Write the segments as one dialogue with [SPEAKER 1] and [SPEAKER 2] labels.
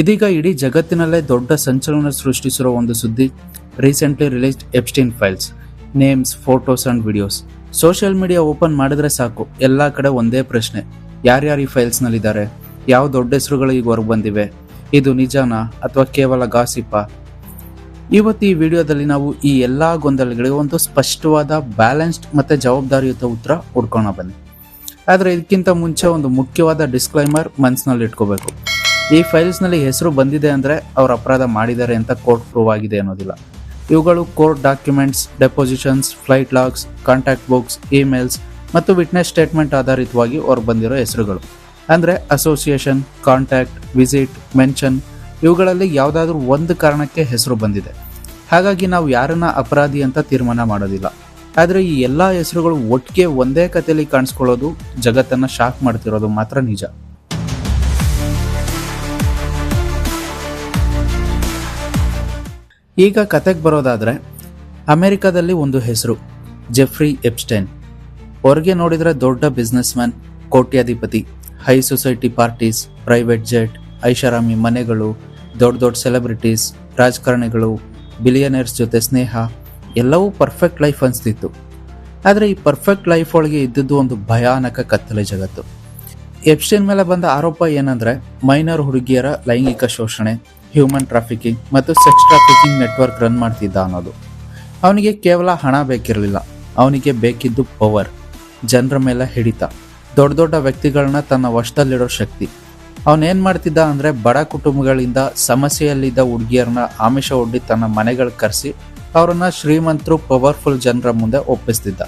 [SPEAKER 1] ಇದೀಗ ಇಡೀ ಜಗತ್ತಿನಲ್ಲೇ ದೊಡ್ಡ ಸಂಚಲನ ಸೃಷ್ಟಿಸಿರುವ ಒಂದು ಸುದ್ದಿ recently released Epstein files names photos and videos social media open ಮಾಡಿದ್ರೆ ಸಾಕು, ಎಲ್ಲ ಕಡೆ ಒಂದೇ ಪ್ರಶ್ನೆ, ಯಾರ್ಯಾರು ಈ ಫೈಲ್ಸ್ನಲ್ಲಿದ್ದಾರೆ ಯಾವ ದೊಡ್ಡ ಹೆಸರುಗಳು ಈಗ ಹೊರಗೆ ಬಂದಿವೆ? ಇದು ನಿಜಾನಾ ಅಥವಾ ಕೇವಲ ಗಾಸಿಪ? ಇವತ್ತು ಈ ವಿಡಿಯೋದಲ್ಲಿ ನಾವು ಈ ಎಲ್ಲ ಗೊಂದಲಗಳಿಗೆ ಒಂದು ಸ್ಪಷ್ಟವಾದ ಬ್ಯಾಲೆನ್ಸ್ಡ್ ಮತ್ತೆ ಜವಾಬ್ದಾರಿಯುತ ಉತ್ತರ ಹುಡ್ಕೋಣ ಬನ್ನಿ. ಆದರೆ ಇದಕ್ಕಿಂತ ಮುಂಚೆ ಒಂದು ಮುಖ್ಯವಾದ ಡಿಸ್ಕ್ಲೈಮರ್ ಮನಸ್ಸಿನಲ್ಲಿ ಇಟ್ಕೋಬೇಕು. ಈ ಫೈಲ್ಸ್ನಲ್ಲಿ ಹೆಸರು ಬಂದಿದೆ ಅಂದರೆ ಅವರು ಅಪರಾಧ ಮಾಡಿದ್ದಾರೆ ಅಂತ ಕೋರ್ಟ್ ಪ್ರೂವ್ ಆಗಿದೆ ಅನ್ನೋದಿಲ್ಲ. ಇವುಗಳು court documents, depositions, flight logs, contact books, emails ಮತ್ತು ವಿಟ್ನೆಸ್ ಸ್ಟೇಟ್ಮೆಂಟ್ ಆಧಾರಿತವಾಗಿ ಅವ್ರು ಬಂದಿರೋ ಹೆಸರುಗಳು. ಅಂದರೆ ಅಸೋಸಿಯೇಷನ್, ಕಾಂಟ್ಯಾಕ್ಟ್, ವಿಸಿಟ್, ಮೆನ್ಷನ್ ಇವುಗಳಲ್ಲಿ ಯಾವುದಾದ್ರೂ ಒಂದು ಕಾರಣಕ್ಕೆ ಹೆಸರು ಬಂದಿದೆ. ಹಾಗಾಗಿ ನಾವು ಯಾರನ್ನ ಅಪರಾಧಿ ಅಂತ ತೀರ್ಮಾನ ಮಾಡೋದಿಲ್ಲ. ಆದರೆ ಈ ಎಲ್ಲ ಹೆಸರುಗಳು ಒಟ್ಟಿಗೆ ಒಂದೇ ಕಥೆಯಲ್ಲಿ ಕಾಣಿಸ್ಕೊಳ್ಳೋದು ಜಗತ್ತನ್ನ ಶಾಕ್ ಮಾಡ್ತಿರೋದು ಮಾತ್ರ ನಿಜ. ಈಗ ಕತೆಗೆ ಬರೋದಾದರೆ ಅಮೆರಿಕದಲ್ಲಿ ಒಂದು ಹೆಸರು ಜೆಫ್ರಿ ಎಪ್ಸ್ಟೈನ್ ಹೊರಗೆ ನೋಡಿದರೆ ದೊಡ್ಡ ಬಿಸ್ನೆಸ್ ಮ್ಯಾನ್ ಕೋಟ್ಯಾಧಿಪತಿ high society parties private jet ಐಷಾರಾಮಿ ಮನೆಗಳು, ದೊಡ್ಡ ದೊಡ್ಡ ಸೆಲೆಬ್ರಿಟೀಸ್ ರಾಜಕಾರಣಿಗಳು ಬಿಲಿಯನರ್ಸ್ ಜೊತೆ ಸ್ನೇಹ, ಎಲ್ಲವೂ ಪರ್ಫೆಕ್ಟ್ ಲೈಫ್ ಅನಿಸ್ತಿತ್ತು. ಆದರೆ ಈ ಪರ್ಫೆಕ್ಟ್ ಲೈಫ್ ಒಳಗೆ ಇದ್ದದ್ದು ಒಂದು ಭಯಾನಕ ಕತ್ತಲೆ ಜಗತ್ತು. ಎಪ್ಸ್ಟೈನ್ ಮೇಲೆ ಬಂದ ಆರೋಪ ಏನಂದ್ರೆ ಮೈನರ್ ಹುಡುಗಿಯರ ಲೈಂಗಿಕ ಶೋಷಣೆ ಹ್ಯೂಮನ್ ಟ್ರಾಫಿಕಿಂಗ್ ಮತ್ತು ಸೆಕ್ಸ್ ಟ್ರಾಫಿಕಿಂಗ್ ನೆಟ್ವರ್ಕ್ ರನ್ ಮಾಡ್ತಿದ್ದ ಅನ್ನೋದು. ಅವನಿಗೆ ಕೇವಲ ಹಣ ಬೇಕಿರಲಿಲ್ಲ. ಅವನಿಗೆ ಬೇಕಿದ್ದು ಪವರ್ ಜನರ ಮೇಲೆ ಹಿಡಿತ. ದೊಡ್ಡ ದೊಡ್ಡ ವ್ಯಕ್ತಿಗಳನ್ನ ತನ್ನ ವಶದಲ್ಲಿಡೋ ಶಕ್ತಿ. ಅವನೇನು ಮಾಡ್ತಿದ್ದ ಅಂದರೆ ಬಡ ಕುಟುಂಬಗಳಿಂದ ಸಮಸ್ಯೆಯಲ್ಲಿದ್ದ ಹುಡುಗಿಯರನ್ನ ಆಮಿಷ ಒಡ್ಡಿ ತನ್ನ ಮನೆಗಳು ಕರೆಸಿ ಅವರನ್ನ ಶ್ರೀಮಂತರು ಪವರ್ಫುಲ್ ಜನರ ಮುಂದೆ ಒಪ್ಪಿಸ್ತಿದ್ದ.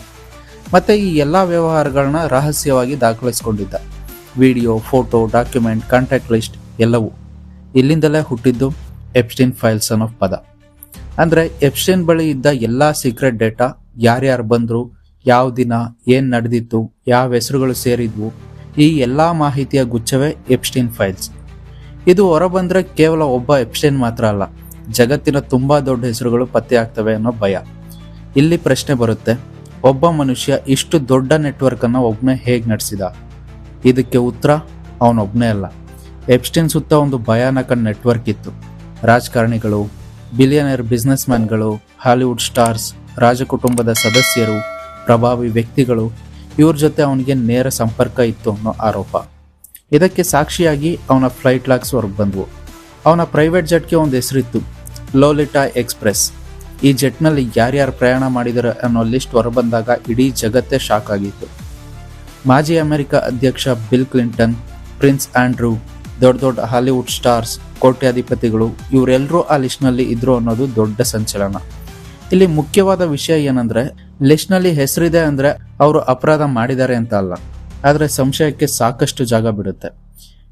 [SPEAKER 1] ಮತ್ತು ಈ ಎಲ್ಲ ವ್ಯವಹಾರಗಳನ್ನ ರಹಸ್ಯವಾಗಿ ದಾಖಲಿಸಿಕೊಂಡಿದ್ದ. Video, photo document contact list ಎಲ್ಲವೂ. ಇಲ್ಲಿಂದಲೇ ಹುಟ್ಟಿದ್ದು ಎಬ್ಸ್ಟೀನ್ ಫೈಲ್ಸ್ ಅನ್ನೋ ಪದ. ಅಂದರೆ ಎಪ್ಸ್ಟೈನ್ ಬಳಿ ಇದ್ದ ಎಲ್ಲ ಸೀಕ್ರೆಟ್ ಡೇಟಾ ಯಾರ್ಯಾರು ಬಂದರು, ಯಾವ ದಿನ, ಏನು ನಡೆದಿತ್ತು, ಯಾವ ಹೆಸರುಗಳು ಸೇರಿದ್ವು, ಈ ಎಲ್ಲ ಮಾಹಿತಿಯ ಗುಚ್ಛವೇ ಎಪ್ಸ್ಟೀನ್ ಫೈಲ್ಸ್. ಇದು ಹೊರಬಂದರೆ ಕೇವಲ ಒಬ್ಬ ಎಪ್ಸ್ಟೈನ್ ಮಾತ್ರ ಅಲ್ಲ, ಜಗತ್ತಿನ ತುಂಬ ದೊಡ್ಡ ಹೆಸರುಗಳು ಪತ್ತೆ ಆಗ್ತವೆ ಅನ್ನೋ ಭಯ. ಇಲ್ಲಿ ಪ್ರಶ್ನೆ ಬರುತ್ತೆ, ಒಬ್ಬ ಮನುಷ್ಯ ಇಷ್ಟು ದೊಡ್ಡ ನೆಟ್ವರ್ಕನ್ನು ಒಬ್ಬನೇ ಹೇಗ್ ನಡೆಸಿದ? ಇದಕ್ಕೆ ಉತ್ತರ ಅವನೊಬ್ಬನೇ ಅಲ್ಲ. ಎಪ್ಸ್ಟೈನ್ ಸುತ್ತ ಒಂದು ಭಯಾನಕ ನೆಟ್ವರ್ಕ್ ಇತ್ತು. ರಾಜಕಾರಣಿಗಳು ಬಿಲಿಯನರ್ ಬಿಸ್ನೆಸ್ ಮ್ಯಾನ್ಗಳು ಹಾಲಿವುಡ್ ಸ್ಟಾರ್ಸ್ ರಾಜಕುಟುಂಬದ ಸದಸ್ಯರು, ಪ್ರಭಾವಿ ವ್ಯಕ್ತಿಗಳು, ಇವ್ರ ಜೊತೆ ಅವನಿಗೆ ನೇರ ಸಂಪರ್ಕ ಇತ್ತು ಅನ್ನೋ ಆರೋಪ. ಇದಕ್ಕೆ ಸಾಕ್ಷಿಯಾಗಿ ಅವನ ಫ್ಲೈಟ್ ಲಾಗ್ಸ್ ಹೊರಗೆ ಬಂದವು. ಅವನ ಪ್ರೈವೇಟ್ ಜೆಟ್ಗೆ ಒಂದು ಹೆಸರಿತ್ತು ಲೋಲಿಟಾ ಎಕ್ಸ್ಪ್ರೆಸ್ ಈ ಜೆಟ್ನಲ್ಲಿ ಯಾರ್ಯಾರು ಪ್ರಯಾಣ ಮಾಡಿದರೆ ಅನ್ನೋ ಲಿಸ್ಟ್ ಹೊರಬಂದಾಗ ಇಡೀ ಜಗತ್ತೇ ಶಾಕ್ ಆಗಿತ್ತು. ಮಾಜಿ ಅಮೆರಿಕ ಅಧ್ಯಕ್ಷ ಬಿಲ್ ಕ್ಲಿಂಟನ್ ಪ್ರಿನ್ಸ್ ಆಂಡ್ರೂ ದೊಡ್ಡ ದೊಡ್ಡ ಹಾಲಿವುಡ್ ಸ್ಟಾರ್ಸ್ ಕೋಟ್ಯಾಧಿಪತಿಗಳು ಇವರೆಲ್ಲರೂ ಆ ಲಿಸ್ಟ್ನಲ್ಲಿ ಇದ್ರು ಅನ್ನೋದು ದೊಡ್ಡ ಸಂಚಲನ. ಇಲ್ಲಿ ಮುಖ್ಯವಾದ ವಿಷಯ ಏನಂದ್ರೆ ಲಿಸ್ಟ್ನಲ್ಲಿ ಹೆಸರಿದೆ ಅಂದ್ರೆ ಅವರು ಅಪರಾಧ ಮಾಡಿದ್ದಾರೆ ಅಂತ ಅಲ್ಲ. ಆದರೆ ಸಂಶಯಕ್ಕೆ ಸಾಕಷ್ಟು ಜಾಗ ಬಿಡುತ್ತೆ.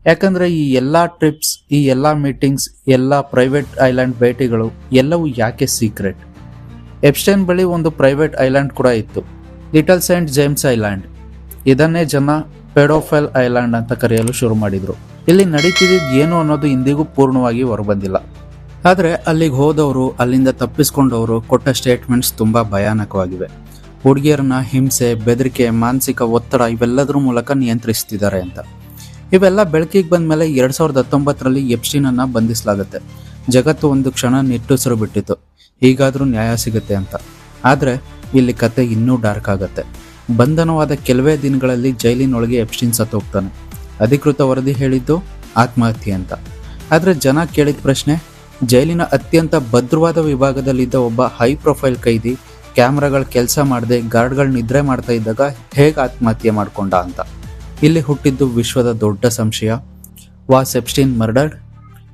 [SPEAKER 1] ಯಾಕಂದ್ರೆ ಈ ಎಲ್ಲಾ ಟ್ರಿಪ್ಸ್ ಈ ಎಲ್ಲಾ ಮೀಟಿಂಗ್ಸ್ ಎಲ್ಲಾ ಪ್ರೈವೇಟ್ ಐಲ್ಯಾಂಡ್ ಭೇಟಿಗಳು ಎಲ್ಲವೂ ಯಾಕೆ ಸೀಕ್ರೆಟ್ ಎಪ್ಸ್ಟೈನ್ ಬಳಿ ಒಂದು ಪ್ರೈವೇಟ್ ಐಲ್ಯಾಂಡ್ ಕೂಡ ಇತ್ತು. ಲಿಟಲ್ ಸೈಂಟ್ ಜೇಮ್ಸ್ ಐಲ್ಯಾಂಡ್ ಇದನ್ನೇ ಜನ ಪೆಡೋಫೆಲ್ ಐಲ್ಯಾಂಡ್ ಅಂತ ಕರೆಯಲು ಶುರು ಮಾಡಿದ್ರು. ಇಲ್ಲಿ ನಡೀತಿದ್ದು ಏನು ಅನ್ನೋದು ಇಂದಿಗೂ ಪೂರ್ಣವಾಗಿ ಹೊರಬಂದಿಲ್ಲ. ಆದರೆ ಅಲ್ಲಿಗೆ ಹೋದವರು, ಅಲ್ಲಿಂದ ತಪ್ಪಿಸ್ಕೊಂಡವರು ಕೊಟ್ಟ ಸ್ಟೇಟ್ಮೆಂಟ್ಸ್ ತುಂಬ ಭಯಾನಕವಾಗಿವೆ. ಹುಡುಗಿಯರನ್ನ ಹಿಂಸೆ, ಬೆದರಿಕೆ, ಮಾನಸಿಕ ಒತ್ತಡ ಇವೆಲ್ಲದರ ಮೂಲಕ ನಿಯಂತ್ರಿಸ್ತಿದ್ದಾರೆ ಅಂತ. ಇವೆಲ್ಲ ಬೆಳಕಿಗೆ ಬಂದ ಮೇಲೆ ಎರಡ್ ಸಾವಿರದ ಹತ್ತೊಂಬತ್ತರಲ್ಲಿ ಎಪ್ಸ್ಟೀನ್ ಅನ್ನ ಬಂಧಿಸಲಾಗುತ್ತೆ. ಜಗತ್ತು ಒಂದು ಕ್ಷಣ ನಿಟ್ಟುಸಿರು ಬಿಟ್ಟಿತ್ತು. ಹೀಗಾದರೂ ನ್ಯಾಯ ಸಿಗುತ್ತೆ ಅಂತ. ಆದರೆ ಇಲ್ಲಿ ಕತೆ ಇನ್ನೂ ಡಾರ್ಕ್ ಆಗುತ್ತೆ. ಬಂಧನವಾದ ಕೆಲವೇ ದಿನಗಳಲ್ಲಿ ಜೈಲಿನೊಳಗೆ ಎಪ್ಸ್ಟೀನ್ ಸತ್ತೋಗ್ತಾನೆ. ಅಧಿಕೃತ ವರದಿ ಹೇಳಿದ್ದು ಆತ್ಮಹತ್ಯೆ ಅಂತ. ಆದರೆ ಜನ ಕೇಳಿದ ಪ್ರಶ್ನೆ, ಜೈಲಿನ ಅತ್ಯಂತ ಭದ್ರವಾದ ವಿಭಾಗದಲ್ಲಿದ್ದ ಒಬ್ಬ ಹೈ ಪ್ರೊಫೈಲ್ ಕೈದಿ ಕ್ಯಾಮ್ರಾಗಳು ಕೆಲಸ ಮಾಡದೆ ಗಾರ್ಡ್ಗಳು ನಿದ್ರೆ ಮಾಡ್ತಾ ಇದ್ದಾಗ ಹೇಗೆ ಆತ್ಮಹತ್ಯೆ ಮಾಡಿಕೊಂಡ ಅಂತ. ಇಲ್ಲಿ ಹುಟ್ಟಿದ್ದು ವಿಶ್ವದ ದೊಡ್ಡ ಸಂಶಯ. Was Epstein murdered?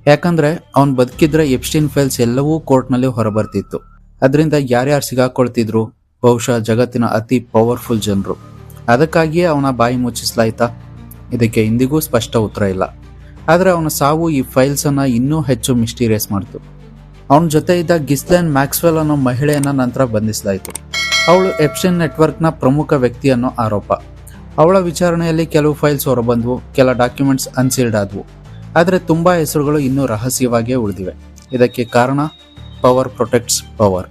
[SPEAKER 1] ಯಾಕಂದ್ರೆ ಅವನು ಬದುಕಿದ್ರೆ ಎಪ್ಸ್ಟೀನ್ ಫೈಲ್ಸ್ ಎಲ್ಲವೂ ಕೋರ್ಟ್ನಲ್ಲಿ ಹೊರಬರ್ತಿತ್ತು. ಅದರಿಂದ ಯಾರ್ಯಾರು ಸಿಗಾಕೊಳ್ತಿದ್ರು? ಬಹುಶಃ ಜಗತ್ತಿನ ಅತಿ ಪವರ್ಫುಲ್ ಜನರು. ಅದಕ್ಕಾಗಿಯೇ ಅವನ ಬಾಯಿ ಮುಚ್ಚಿಸ್ಲಾಯ್ತಾ? ಇದಕ್ಕೆ ಇಂದಿಗೂ ಸ್ಪಷ್ಟ ಉತ್ತರ ಇಲ್ಲ. ಆದರೆ ಅವನ ಸಾವು ಈ ಫೈಲ್ಸ್ ಅನ್ನ ಇನ್ನೂ ಹೆಚ್ಚು ಮಿಸ್ಟೀರಿಯಸ್ ಮಾಡಿತು. ಅವನ ಜೊತೆ ಇದ್ದ ಗಿಸ್ಲೆನ್ ಮ್ಯಾಕ್ಸ್ವೆಲ್ ಅನ್ನೋ ಮಹಿಳೆಯನ್ನ ನಂತರ ಬಂಧಿಸಲಾಯಿತು ಅವಳು ಎಪ್ಷನ್ ನೆಟ್ವರ್ಕ್ನ ಪ್ರಮುಖ ವ್ಯಕ್ತಿ ಅನ್ನೋ ಆರೋಪ. ಅವಳ ವಿಚಾರಣೆಯಲ್ಲಿ ಕೆಲವು ಫೈಲ್ಸ್ ಹೊರಬಂದವು, ಕೆಲ ಡಾಕ್ಯುಮೆಂಟ್ಸ್ ಅನ್ಸೀಲ್ಡ್ ಆದವು. ಆದರೆ ತುಂಬಾ ಹೆಸರುಗಳು ಇನ್ನೂ ರಹಸ್ಯವಾಗಿಯೇ ಉಳಿದಿವೆ. ಇದಕ್ಕೆ ಕಾರಣ ಪವರ್ ಪ್ರೊಟೆಕ್ಟ್ಸ್ ಪವರ್.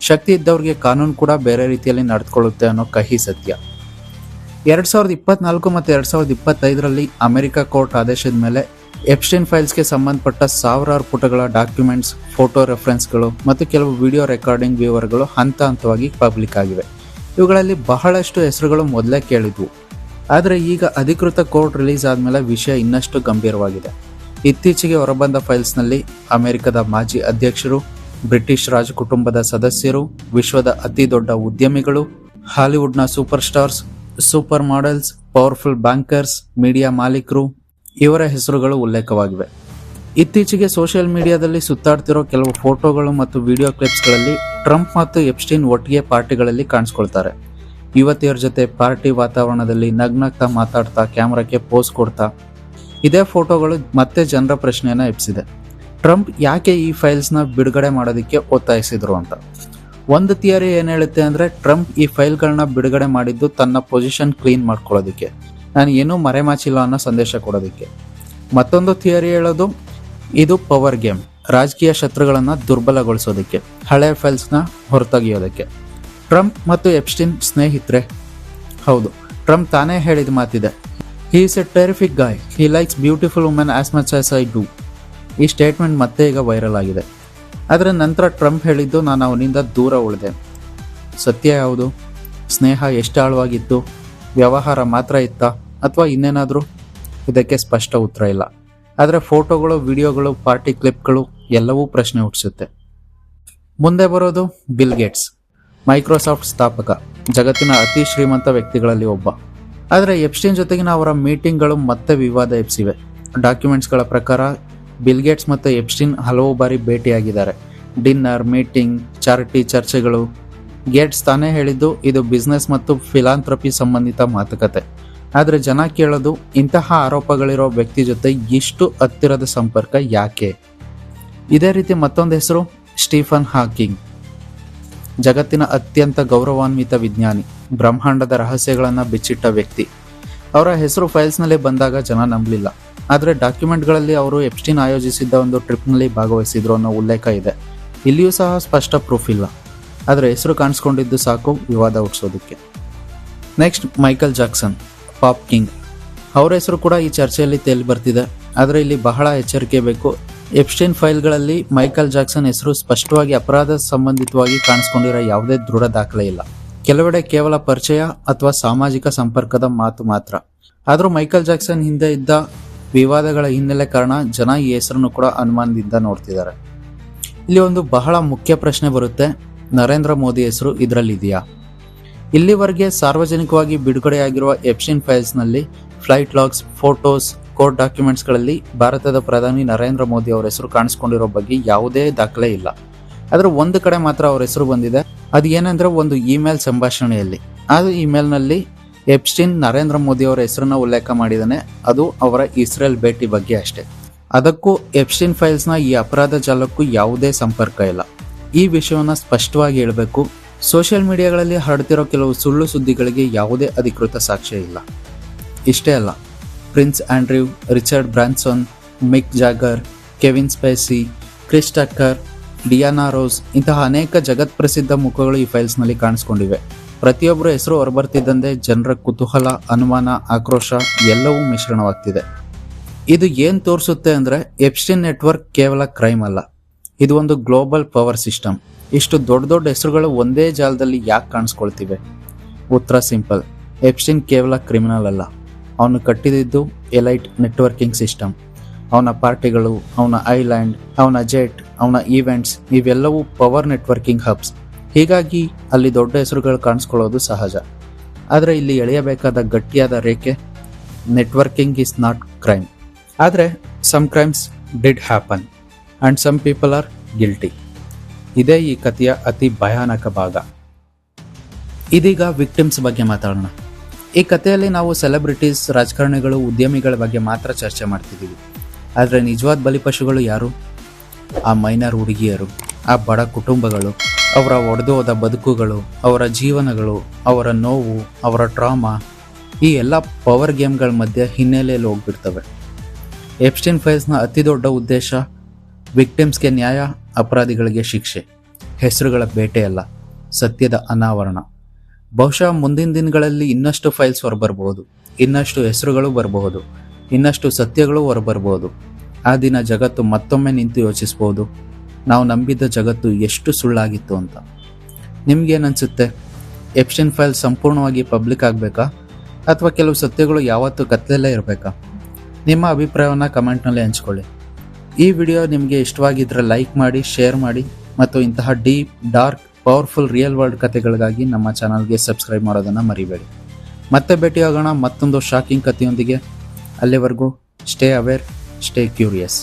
[SPEAKER 1] ಶಕ್ತಿ ಇದ್ದವ್ರಿಗೆ ಕಾನೂನು ಕೂಡ ಬೇರೆ ರೀತಿಯಲ್ಲಿ ನಡೆದುಕೊಳ್ಳುತ್ತೆ ಅನ್ನೋ ಕಹಿ ಸತ್ಯ. ಎರಡ್ ಸಾವಿರದ ಇಪ್ಪತ್ನಾಲ್ಕು ಮತ್ತು ಎರಡ್ ಸಾವಿರದ ಇಪ್ಪತ್ತೈದರಲ್ಲಿ ಅಮೆರಿಕ ಕೋರ್ಟ್ ಆದೇಶದ ಮೇಲೆ ಎಪ್ಸ್ಟೈನ್ ಫೈಲ್ಸ್ಗೆ ಸಂಬಂಧಪಟ್ಟ ಸಾವಿರಾರು ಪುಟಗಳ ಡಾಕ್ಯುಮೆಂಟ್ಸ್, ಫೋಟೋ ರೆಫರೆನ್ಸ್ಗಳು ಮತ್ತು ಕೆಲವು ವಿಡಿಯೋ ರೆಕಾರ್ಡಿಂಗ್ ವಿವರಗಳು ಹಂತ ಹಂತವಾಗಿ ಪಬ್ಲಿಕ್ ಆಗಿವೆ. ಇವುಗಳಲ್ಲಿ ಬಹಳಷ್ಟು ಹೆಸರುಗಳು ಮೊದಲೇ ಕೇಳಿದ್ವು. ಆದರೆ ಈಗ ಅಧಿಕೃತ ಕೋರ್ಟ್ ರಿಲೀಸ್ ಆದಮೇಲೆ ವಿಷಯ ಇನ್ನಷ್ಟು ಗಂಭೀರವಾಗಿದೆ. ಇತ್ತೀಚೆಗೆ ಹೊರಬಂದ ಫೈಲ್ಸ್ನಲ್ಲಿ ಅಮೆರಿಕದ ಮಾಜಿ ಅಧ್ಯಕ್ಷರು, ಬ್ರಿಟಿಷ್ ರಾಜ ಕುಟುಂಬದ ಸದಸ್ಯರು, ವಿಶ್ವದ ಅತಿ ದೊಡ್ಡ ಉದ್ಯಮಿಗಳು, ಹಾಲಿವುಡ್ನ superstars supermodels, powerful bankers, media ಮಾಲೀಕರು, ಇವರ ಹೆಸರುಗಳು ಉಲ್ಲೇಖವಾಗಿವೆ. ಇತ್ತೀಚೆಗೆ ಸೋಷಿಯಲ್ ಮೀಡಿಯಾದಲ್ಲಿ ಸುತ್ತಾಡ್ತಿರೋ ಕೆಲವು ಫೋಟೋಗಳು ಮತ್ತು ವಿಡಿಯೋ ಕ್ಲಿಪ್ಸ್ಗಳಲ್ಲಿ ಟ್ರಂಪ್ ಮತ್ತು ಎಪ್ಸ್ಟೀನ್ ಒಟ್ಟಿಗೆ ಪಾರ್ಟಿಗಳಲ್ಲಿ ಕಾಣಿಸ್ಕೊಳ್ತಾರೆ. ಯುವತಿಯರ ಜೊತೆ ಪಾರ್ಟಿ ವಾತಾವರಣದಲ್ಲಿ ನಗ್ನಗ್ತಾ ಮಾತಾಡ್ತಾ ಕ್ಯಾಮ್ರಾಕ್ಕೆ ಪೋಸ್ ಕೊಡ್ತಾ, ಇದೇ ಫೋಟೋಗಳು ಮತ್ತೆ ಜನರ ಪ್ರಶ್ನೆಯನ್ನು ಎಪ್ಸಿದೆ ಟ್ರಂಪ್ ಯಾಕೆ ಈ ಫೈಲ್ಸ್ನ ಬಿಡುಗಡೆ ಮಾಡೋದಕ್ಕೆ ಒತ್ತಾಯಿಸಿದ್ರು ಅಂತ? ಒಂದು ಥಿಯರಿ ಏನು ಹೇಳುತ್ತೆ ಅಂದ್ರೆ ಟ್ರಂಪ್ ಈ ಫೈಲ್ಗಳನ್ನ ಬಿಡುಗಡೆ ಮಾಡಿದ್ದು ತನ್ನ ಪೊಸಿಷನ್ ಕ್ಲೀನ್ ಮಾಡ್ಕೊಳ್ಳೋದಕ್ಕೆ. ನಾನು ಏನೂ ಮರೆಮಾಚಿಲ್ಲ ಅನ್ನೋ ಸಂದೇಶ ಕೊಡೋದಕ್ಕೆ. ಮತ್ತೊಂದು ಥಿಯರಿ ಹೇಳೋದು, ಇದು ಪವರ್ ಗೇಮ್, ರಾಜಕೀಯ ಶತ್ರುಗಳನ್ನು ದುರ್ಬಲಗೊಳಿಸೋದಕ್ಕೆ, ಹಳೆ ಫೈಲ್ಸ್ನ ಹೊರತೆಗೆಯೋದಕ್ಕೆ. ಟ್ರಂಪ್ ಮತ್ತು ಎಪ್ಸ್ಟಿನ್ ಸ್ನೇಹಿತರೆ? ಹೌದು, ಟ್ರಂಪ್ ತಾನೇ ಹೇಳಿದ ಮಾತಿದೆ he is a terrific guy he likes beautiful women as much as I do ಈ ಸ್ಟೇಟ್ಮೆಂಟ್ ಮತ್ತೆ ಈಗ ವೈರಲ್ ಆಗಿದೆ. ಅದರ ನಂತರ ಟ್ರಂಪ್ ಹೇಳಿದ್ದು ನಾನು ಅವನಿಂದ ದೂರ ಉಳಿದೆ. ಸತ್ಯ ಯಾವುದು? ಸ್ನೇಹ ಎಷ್ಟು ಆಳವಾಗಿತ್ತು? ವ್ಯವಹಾರ ಮಾತ್ರ ಇತ್ತಾ? ಅಥವಾ ಇನ್ನೇನಾದರೂ? ಇದಕ್ಕೆ ಸ್ಪಷ್ಟ ಉತ್ತರ ಇಲ್ಲ. ಆದರೆ ಫೋಟೋಗಳು, ವಿಡಿಯೋಗಳು, ಪಾರ್ಟಿ ಕ್ಲಿಪ್ಗಳು ಎಲ್ಲವೂ ಪ್ರಶ್ನೆ ಹುಟ್ಟಿಸುತ್ತೆ. ಮುಂದೆ ಬರೋದು ಬಿಲ್ ಗೇಟ್ಸ್. ಮೈಕ್ರೋಸಾಫ್ಟ್ ಸ್ಥಾಪಕ, ಜಗತ್ತಿನ ಅತಿ ಶ್ರೀಮಂತ ವ್ಯಕ್ತಿಗಳಲ್ಲಿ ಒಬ್ಬ. ಆದರೆ ಎಪ್ಸ್ಟೀನ್ ಜೊತೆಗಿನ ಅವರ ಮೀಟಿಂಗ್ಗಳು ಮತ್ತೆ ವಿವಾದ ಎಪ್ಸಿವೆ ಡಾಕ್ಯುಮೆಂಟ್ಸ್ಗಳ ಪ್ರಕಾರ ಬಿಲ್ ಗೇಟ್ಸ್ ಮತ್ತು ಎಪ್ಸ್ಟಿನ್ ಹಲವು ಬಾರಿ ಭೇಟಿಯಾಗಿದ್ದಾರೆ. ಡಿನ್ನರ್, ಮೀಟಿಂಗ್, ಚಾರಿಟಿ ಚರ್ಚೆಗಳು. ಗೇಟ್ಸ್ ತಾನೇ ಹೇಳಿದ್ದು ಇದು ಬಿಸ್ನೆಸ್ ಮತ್ತು ಫಿಲಾಂಥ್ರಪಿ ಸಂಬಂಧಿತ ಮಾತುಕತೆ. ಆದರೆ ಜನ ಕೇಳೋದು ಇಂತಹ ಆರೋಪಗಳಿರೋ ವ್ಯಕ್ತಿ ಜೊತೆ ಇಷ್ಟು ಹತ್ತಿರದ ಸಂಪರ್ಕ ಯಾಕೆ? ಇದೇ ರೀತಿ ಮತ್ತೊಂದು ಹೆಸರು, ಸ್ಟೀಫನ್ ಹಾಕಿಂಗ್. ಜಗತ್ತಿನ ಅತ್ಯಂತ ಗೌರವಾನ್ವಿತ ವಿಜ್ಞಾನಿ, ಬ್ರಹ್ಮಾಂಡದ ರಹಸ್ಯಗಳನ್ನು ಬಿಚ್ಚಿಟ್ಟ ವ್ಯಕ್ತಿ. ಅವರ ಹೆಸರು ಫೈಲ್ಸ್ನಲ್ಲಿ ಬಂದಾಗ ಜನ ನಂಬಲಿಲ್ಲ. ಆದರೆ ಡಾಕ್ಯುಮೆಂಟ್ಗಳಲ್ಲಿ ಅವರು ಎಪ್ಸ್ಟೀನ್ ಆಯೋಜಿಸಿದ್ದ ಒಂದು ಟ್ರಿಪ್ನಲ್ಲಿ ಭಾಗವಹಿಸಿದ್ರು ಅನ್ನೋ ಉಲ್ಲೇಖ ಇದೆ. ಇಲ್ಲಿಯೂ ಸಹ ಸ್ಪಷ್ಟ ಪ್ರೂಫ್ ಇಲ್ಲ. ಆದರೆ ಹೆಸರು ಕಾಣಿಸ್ಕೊಂಡಿದ್ದು ಸಾಕು, ವಿವಾದ ಹುಟ್ಟಿಸೋದಕ್ಕೆ next Michael Jackson pop king ಅವರ ಹೆಸರು ಕೂಡ ಈ ಚರ್ಚೆಯಲ್ಲಿ ತೇಲಿ ಬರ್ತಿದೆ. ಆದರೆ ಇಲ್ಲಿ ಬಹಳ ಎಚ್ಚರಿಕೆ ಬೇಕು. ಎಪ್ಸ್ಟೈನ್ ಫೈಲ್ಗಳಲ್ಲಿ ಮೈಕಲ್ ಜಾಕ್ಸನ್ ಹೆಸರು ಸ್ಪಷ್ಟವಾಗಿ ಅಪರಾಧ ಸಂಬಂಧಿತವಾಗಿ ಕಾಣಿಸ್ಕೊಂಡಿರೋ ಯಾವುದೇ ದೃಢ ದಾಖಲೆ ಇಲ್ಲ. ಕೆಲವೆಡೆ ಕೇವಲ ಪರಿಚಯ ಅಥವಾ ಸಾಮಾಜಿಕ ಸಂಪರ್ಕದ ಮಾತು ಮಾತ್ರ. ಆದರೂ ಮೈಕಲ್ ಜಾಕ್ಸನ್ ಹಿಂದೆ ಇದ್ದ ವಿವಾದಗಳ ಹಿನ್ನೆಲೆ ಕಾರಣ ಜನ ಈ ಹೆಸರನ್ನು ಕೂಡ ಅನುಮಾನದಿಂದ ನೋಡ್ತಿದ್ದಾರೆ. ಇಲ್ಲಿ ಒಂದು ಬಹಳ ಮುಖ್ಯ ಪ್ರಶ್ನೆ ಬರುತ್ತೆ. ನರೇಂದ್ರ ಮೋದಿ ಹೆಸರು ಇದರಲ್ಲಿದೆಯಾ? ಇಲ್ಲಿವರೆಗೆ ಸಾರ್ವಜನಿಕವಾಗಿ ಬಿಡುಗಡೆಯಾಗಿರುವ ಎಪ್ಷಿನ್ ಫೈಲ್ಸ್ನಲ್ಲಿ ಫ್ಲೈಟ್ ಲಾಗ್ಸ್ ಫೋಟೋಸ್ ಕೋರ್ಟ್ ಡಾಕ್ಯುಮೆಂಟ್ಸ್ಗಳಲ್ಲಿ ಭಾರತದ ಪ್ರಧಾನಿ ನರೇಂದ್ರ ಮೋದಿ ಅವರ ಹೆಸರು ಕಾಣಿಸ್ಕೊಂಡಿರೋ ಬಗ್ಗೆ ಯಾವುದೇ ದಾಖಲೆ ಇಲ್ಲ. ಆದರೆ ಒಂದು ಕಡೆ ಮಾತ್ರ ಅವರ ಹೆಸರು ಬಂದಿದೆ. ಅದು ಏನಂದ್ರೆ ಒಂದು ಇಮೇಲ್ ಸಂಭಾಷಣೆಯಲ್ಲಿ. ಆ ಇಮೇಲ್ನಲ್ಲಿ ಎಪ್ಸ್ಟಿನ್ ನರೇಂದ್ರ ಮೋದಿ ಅವರ ಹೆಸರನ್ನ ಉಲ್ಲೇಖ ಮಾಡಿದ್ದಾನೆ. ಅದು ಅವರ ಇಸ್ರೇಲ್ ಭೇಟಿ ಬಗ್ಗೆ ಅಷ್ಟೇ. ಅದಕ್ಕೂ ಎಪ್ಸ್ಟಿನ್ ಫೈಲ್ಸ್ನ ಈ ಅಪರಾಧ ಜಾಲಕ್ಕೂ ಯಾವುದೇ ಸಂಪರ್ಕ ಇಲ್ಲ. ಈ ವಿಷಯವನ್ನ ಸ್ಪಷ್ಟವಾಗಿ ಹೇಳಬೇಕು. ಸೋಷಿಯಲ್ ಮೀಡಿಯಾಗಳಲ್ಲಿ ಹರಡ್ತಿರೋ ಕೆಲವು ಸುಳ್ಳು ಸುದ್ದಿಗಳಿಗೆ ಯಾವುದೇ ಅಧಿಕೃತ ಸಾಕ್ಷ್ಯ ಇಲ್ಲ. ಇಷ್ಟೇ ಅಲ್ಲ, Prince Andrew, Richard Branson, Mick Jagger, Kevin Spacey, Chris Tucker Diana Ross, ಇಂತಹ ಅನೇಕ ಜಗತ್ ಪ್ರಸಿದ್ಧ ಮುಖಗಳು ಈ ಫೈಲ್ಸ್ನಲ್ಲಿ ಕಾಣಿಸ್ಕೊಂಡಿವೆ. ಪ್ರತಿಯೊಬ್ಬರ ಹೆಸರು ಹೊರಬರ್ತಿದ್ದಂತೆ ಜನರ ಕುತೂಹಲ, ಅನುಮಾನ, ಆಕ್ರೋಶ ಎಲ್ಲವೂ ಮಿಶ್ರಣವಾಗ್ತಿದೆ. ಇದು ಏನ್ ತೋರಿಸುತ್ತೆ ಅಂದ್ರೆ ಎಪ್ಸ್ಟಿನ್ ನೆಟ್ವರ್ಕ್ ಕೇವಲ ಕ್ರೈಮ್ ಅಲ್ಲ. ಇದು ಒಂದು ಗ್ಲೋಬಲ್ ಪವರ್ ಸಿಸ್ಟಮ್. ಇಷ್ಟು ದೊಡ್ಡ ದೊಡ್ಡ ಹೆಸರುಗಳು ಒಂದೇ ಜಾಲದಲ್ಲಿ ಯಾಕೆ ಕಾಣಿಸ್ಕೊಳ್ತಿವೆ? ಉತ್ತರ ಸಿಂಪಲ್. ಎಪ್ಸ್ಟಿನ್ ಕೇವಲ ಕ್ರಿಮಿನಲ್ ಅಲ್ಲ. ಅವನು ಕಟ್ಟಿದಿದ್ದು ಎಲೈಟ್ ನೆಟ್ವರ್ಕಿಂಗ್ ಸಿಸ್ಟಮ್. ಅವನ ಪಾರ್ಟಿಗಳು, ಅವನ ಐಲ್ಯಾಂಡ್, ಅವನ ಜೆಟ್ ಅವನ ಈವೆಂಟ್ಸ್ ಇವೆಲ್ಲವೂ ಪವರ್ ನೆಟ್ವರ್ಕಿಂಗ್ ಹಬ್ಸ್ ಹೀಗಾಗಿ ಅಲ್ಲಿ ದೊಡ್ಡ ಹೆಸರುಗಳು ಕಾಣಿಸ್ಕೊಳ್ಳೋದು ಸಹಜ. ಆದರೆ ಇಲ್ಲಿ ಎಳೆಯಬೇಕಾದ ಗಟ್ಟಿಯಾದ ರೇಖೆ ನೆಟ್ವರ್ಕಿಂಗ್ ಈಸ್ ನಾಟ್ ಕ್ರೈಮ್ ಆದರೆ some crimes did happen and some people are guilty ಇದೇ ಈ ಕಥೆಯ ಅತಿ ಭಯಾನಕ ಭಾಗ. ಇದೀಗ ವಿಕ್ಟಿಮ್ಸ್ ಬಗ್ಗೆ ಮಾತಾಡೋಣ. ಈ ಕಥೆಯಲ್ಲಿ ನಾವು ಸೆಲೆಬ್ರಿಟೀಸ್ ರಾಜಕಾರಣಿಗಳು, ಉದ್ಯಮಿಗಳ ಬಗ್ಗೆ ಮಾತ್ರ ಚರ್ಚೆ ಮಾಡ್ತಿದ್ದೀವಿ. ಆದರೆ ನಿಜವಾದ ಬಲಿಪಶುಗಳು ಯಾರು? ಆ ಮೈನರ್ ಹುಡುಗಿಯರು, ಆ ಬಡ ಕುಟುಂಬಗಳು, ಅವರ ಒಡೆದು ಹೋದ ಬದುಕುಗಳು, ಅವರ ಜೀವನಗಳು, ಅವರ ನೋವು, ಅವರ ಟ್ರಾಮಾ ಈ ಎಲ್ಲ ಪವರ್ ಗೇಮ್ಗಳ ಮಧ್ಯೆ ಹಿನ್ನೆಲೆಯಲ್ಲಿ ಹೋಗ್ಬಿಡ್ತವೆ. ಎಪ್ಸ್ಟಿನ್ ಫೈಲ್ಸ್ನ ಅತಿ ದೊಡ್ಡ ಉದ್ದೇಶ ವಿಕ್ಟಿಮ್ಸ್ಗೆ ನ್ಯಾಯ, ಅಪರಾಧಿಗಳಿಗೆ ಶಿಕ್ಷೆ. ಹೆಸರುಗಳ ಬೇಟೆಯಲ್ಲ ಸತ್ಯದ ಅನಾವರಣ. ಬಹುಶಃ ಮುಂದಿನ ದಿನಗಳಲ್ಲಿ ಇನ್ನಷ್ಟು ಫೈಲ್ಸ್ ಹೊರಬರಬಹುದು, ಇನ್ನಷ್ಟು ಹೆಸರುಗಳು ಬರಬಹುದು, ಇನ್ನಷ್ಟು ಸತ್ಯಗಳು ಹೊರಬರಬಹುದು. ಆ ದಿನ ಜಗತ್ತು ಮತ್ತೊಮ್ಮೆ ನಿಂತು ಯೋಚಿಸ್ಬೋದು. ನಾವು ನಂಬಿದ್ದ ಜಗತ್ತು ಎಷ್ಟು ಸುಳ್ಳಾಗಿತ್ತು ಅಂತ. ನಿಮ್ಗೇನನ್ಸುತ್ತೆ? ಎಪ್ಷನ್ ಫೈಲ್ ಸಂಪೂರ್ಣವಾಗಿ ಪಬ್ಲಿಕ್ ಆಗಬೇಕಾ? ಅಥವಾ ಕೆಲವು ಸತ್ಯಗಳು ಯಾವತ್ತೂ ಕತ್ಲೆಲ್ಲೇ ಇರಬೇಕಾ? ನಿಮ್ಮ ಅಭಿಪ್ರಾಯವನ್ನು ಕಮೆಂಟ್ನಲ್ಲಿ ಹಂಚ್ಕೊಳ್ಳಿ. ಈ ವಿಡಿಯೋ ನಿಮಗೆ ಇಷ್ಟವಾಗಿದ್ದರೆ ಲೈಕ್ ಮಾಡಿ ಶೇರ್ ಮಾಡಿ, ಮತ್ತು ಇಂತಹ deep dark powerful real world ಕಥೆಗಳಿಗಾಗಿ ನಮ್ಮ ಚಾನಲ್ಗೆ ಸಬ್ಸ್ಕ್ರೈಬ್ ಮಾಡೋದನ್ನು ಮರಿಬೇಡಿ. ಮತ್ತೆ ಭೇಟಿಯಾಗೋಣ ಮತ್ತೊಂದು ಶಾಕಿಂಗ್ ಕಥೆಯೊಂದಿಗೆ. ಅಲ್ಲಿವರೆಗೂ ಸ್ಟೇ ಅವೇರ್ ಸ್ಟೇ ಕ್ಯೂರಿಯಸ್